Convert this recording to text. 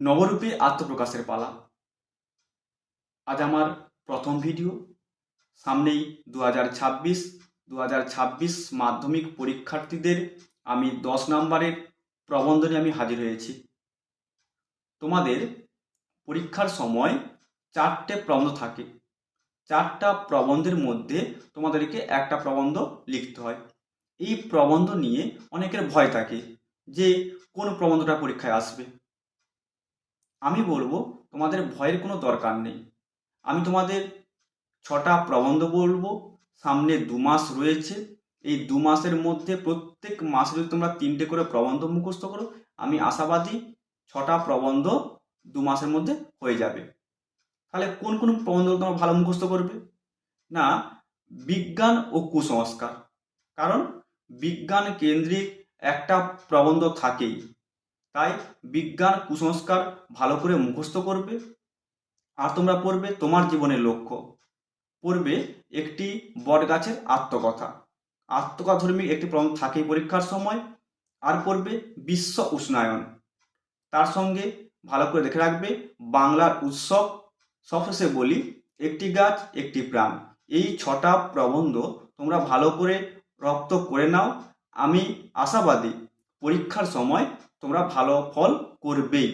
নবরূপে আত্মপ্রকাশের পালা। আজ আমার প্রথম ভিডিও। সামনেই দু হাজার ছাব্বিশ দু হাজার ছাব্বিশ মাধ্যমিক পরীক্ষার্থীদের আমি দশ নম্বরের প্রবন্ধ নিয়ে আমি হাজির হয়েছি। তোমাদের পরীক্ষার সময় চারটে প্রবন্ধ থাকে। চারটা প্রবন্ধের মধ্যে তোমাদেরকে একটা প্রবন্ধ লিখতে হয়। এই প্রবন্ধ নিয়ে অনেকের ভয় থাকে যে কোন প্রবন্ধটা পরীক্ষায় আসবে। আমি বলব, তোমাদের ভয়ের কোনো দরকার নেই। আমি তোমাদের ছটা প্রবন্ধ বলব, সামনে দু মাস রয়েছে। এই দু মাসের মধ্যে প্রত্যেক মাসে যদি তোমরা তিনটে করে প্রবন্ধ মুখস্থ করো, আমি আশাবাদী ছটা প্রবন্ধ দু মাসের মধ্যে হয়ে যাবে। তাহলে কোন কোন প্রবন্ধ তোমরা ভালো মুখস্থ করবে? না, বিজ্ঞান ও কুসংস্কার। কারণ বিজ্ঞান কেন্দ্রিক একটা প্রবন্ধ থাকেই। তাই বিজ্ঞান কুসংস্কার ভালো করে মুখস্থ করবে আর তোমরা পড়বে তোমার জীবনের লক্ষ্য। পড়বে একটি বটগাছের আত্মকথা। আত্মকথা ধর্মী একটি প্রবন্ধ থাকে পরীক্ষার সময়। আর পড়বে বিশ্ব উষ্ণায়ন। তার সঙ্গে ভালো করে দেখে রাখবে বাংলার উৎসব। সবশেষে বলি, একটি গাছ, একটি প্রাণ। এই ছটা প্রবন্ধ তোমরা ভালো করে রপ্ত করে নাও। আমি আশাবাদী পরীক্ষার সময় তোমরা ভালো ফল করবেই।